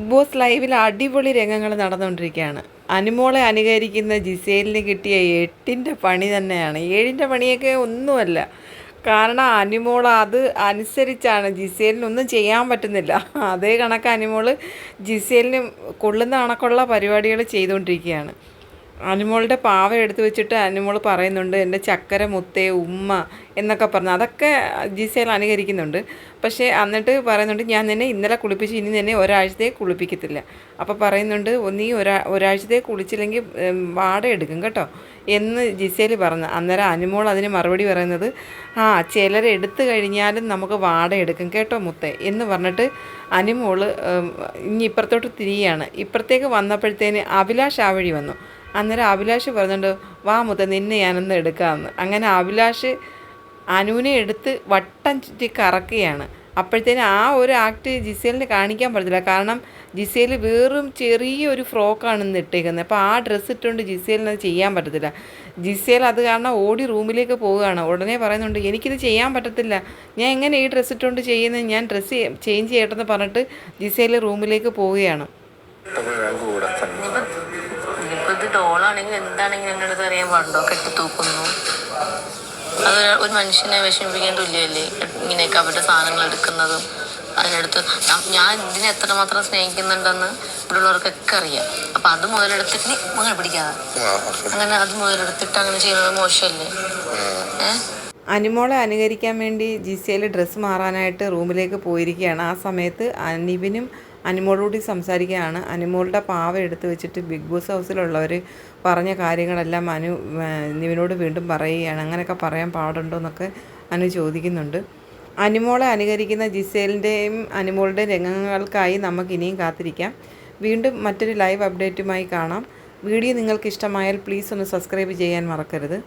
Big boss ലൈവിൽ അടിപൊളി രംഗങ്ങൾ നടന്നുകൊണ്ടിരിക്കുകയാണ്. അനുമോളെ അനുകരിക്കുന്ന ജിസേലിന് കിട്ടിയ എട്ടിന്റെ പണി തന്നെയാണ്. ഏഴിന്റെ പണിയൊക്കെ ഒന്നുമല്ല. കാരണം അനുമോൾ അത് അനുസരിച്ചാണ്. ജിസേലിനൊന്നും ചെയ്യാൻ പറ്റുന്നില്ല. അതേ കണക്ക് അനുമോൾ ജിസേലിന് കൊള്ളുന്ന കണക്കുള്ള പരിപാടികൾ ചെയ്തുകൊണ്ടിരിക്കുകയാണ്. അനുമോളുടെ പാവ എടുത്തു വെച്ചിട്ട് അനുമോൾ പറയുന്നുണ്ട് എന്റെ ചക്കര മുത്തേ ഉമ്മ എന്നൊക്കെ പറഞ്ഞു. അതൊക്കെ ജിസേൽ അനുകരിക്കുന്നുണ്ട്. പക്ഷേ എന്നിട്ട് പറയുന്നുണ്ട് ഞാൻ നിന്നെ ഇന്നലെ കുളിപ്പിച്ച് ഇനി നിന്നെ ഒരാഴ്ചത്തേക്ക് കുളിപ്പിക്കത്തില്ല. അപ്പോൾ പറയുന്നുണ്ട് നീ ഒരാ ഒരാഴ്ചത്തേക്ക് കുളിച്ചില്ലെങ്കിൽ വാട എടുക്കും കേട്ടോ എന്ന് ജിസേൽ പറഞ്ഞു. അന്നേരം അനുമോൾ അതിന് മറുപടി പറയുന്നത് ആ ചിലർ എടുത്തു കഴിഞ്ഞാലും നമുക്ക് വാട എടുക്കും കേട്ടോ മുത്തേ എന്ന് പറഞ്ഞിട്ട് അനുമോൾ ഇനി ഇപ്പുറത്തോട്ട് തിരിയാണ് ഇപ്പുറത്തേക്ക് വന്നപ്പോഴത്തേന് അഭിലാഷ് ആ വഴി വന്നു. അന്നേരം അഭിലാഷ് പറഞ്ഞിട്ട് വാ മുത്ത നിന്നെ ഞാനൊന്ന് എടുക്കാമെന്ന് അങ്ങനെ അഭിലാഷ് അനുവിനെ എടുത്ത് വട്ടം ചുറ്റി കറക്കുകയാണ്. അപ്പോഴത്തേന് ആ ഒരു ആക്ട് ജിസേലിന് കാണിക്കാൻ പറ്റത്തില്ല. കാരണം ജിസേൽ വെറും ചെറിയൊരു ഫ്രോക്കാണ് ഇന്ന് ഇട്ടേക്കുന്നത്. അപ്പോൾ ആ ഡ്രസ്സ് ഇട്ടുകൊണ്ട് ജിസേലിന് അത് ചെയ്യാൻ പറ്റത്തില്ല. ജിസേൽ അത് കാരണം ഓടി റൂമിലേക്ക് പോവുകയാണ്. ഉടനെ പറയുന്നുണ്ട് എനിക്കിത് ചെയ്യാൻ പറ്റത്തില്ല. ഞാൻ എങ്ങനെ ഈ ഡ്രസ്സ് ഇട്ടുകൊണ്ട് ചെയ്യുന്നത് ഞാൻ ഡ്രസ്സ് ചേഞ്ച് ചെയ്യട്ടെന്ന് പറഞ്ഞിട്ട് ജിസേൽ റൂമിലേക്ക് പോവുകയാണ്. ഡോളാണെങ്കിൽ എന്താണെങ്കിലും എന്റെ അടുത്ത് അറിയാൻ പാടുണ്ടോ? കെട്ടിത്തൂക്കുന്നു അത് ഒരു മനുഷ്യനെ വിഷമിപ്പിക്കാൻ തുല്യമല്ലേ? ഇങ്ങനെയൊക്കെ അവരുടെ സാധനങ്ങൾ എടുക്കുന്നതും. അതിനടുത്ത് ഞാൻ ഇതിനെ എത്രമാത്രം സ്നേഹിക്കുന്നുണ്ടെന്ന് ഇവിടെയുള്ളവർക്കൊക്കെ അറിയാം. അപ്പൊ അത് മുതലെടുത്തിട്ട് നീ അങ്ങനെ പിടിക്കാതെ. അങ്ങനെ അത് മുതലെടുത്തിട്ട് അങ്ങനെ ചെയ്യുന്നത് മോശമല്ലേ? ഏഹ് അനുമോളെ അനുകരിക്കാൻ വേണ്ടി ജിസയിൽ ഡ്രസ്സ് മാറാനായിട്ട് റൂമിലേക്ക് പോയിരിക്കുകയാണ്. ആ സമയത്ത് അനിവിനും അനുമോളോട് സംസാരിക്കുകയാണ് അനുമോളുടെ പാവ എടുത്തു വെച്ചിട്ട് ബിഗ് ബോസ് ഹൗസിലുള്ളവർ പറഞ്ഞ കാര്യങ്ങളെല്ലാം അനു നിവിനോട് വീണ്ടും പറയുകയാണ്. അങ്ങനെയൊക്കെ പറയാൻ പാടുണ്ടോ എന്നൊക്കെ അനു ചോദിക്കുന്നുണ്ട്. അനുമോളെ അനുകരിക്കുന്ന ജിസേലിന്റെയും അനുമോളുടെയും രംഗങ്ങൾക്കായി നമുക്ക് ഇനിയും കാത്തിരിക്കാം. വീണ്ടും മറ്റൊരു ലൈവ് അപ്ഡേറ്റുമായി കാണാം. വീഡിയോ നിങ്ങൾക്ക് ഇഷ്ടമായാൽ പ്ലീസ് ഒന്ന് സബ്സ്ക്രൈബ് ചെയ്യാൻ മറക്കരുത്.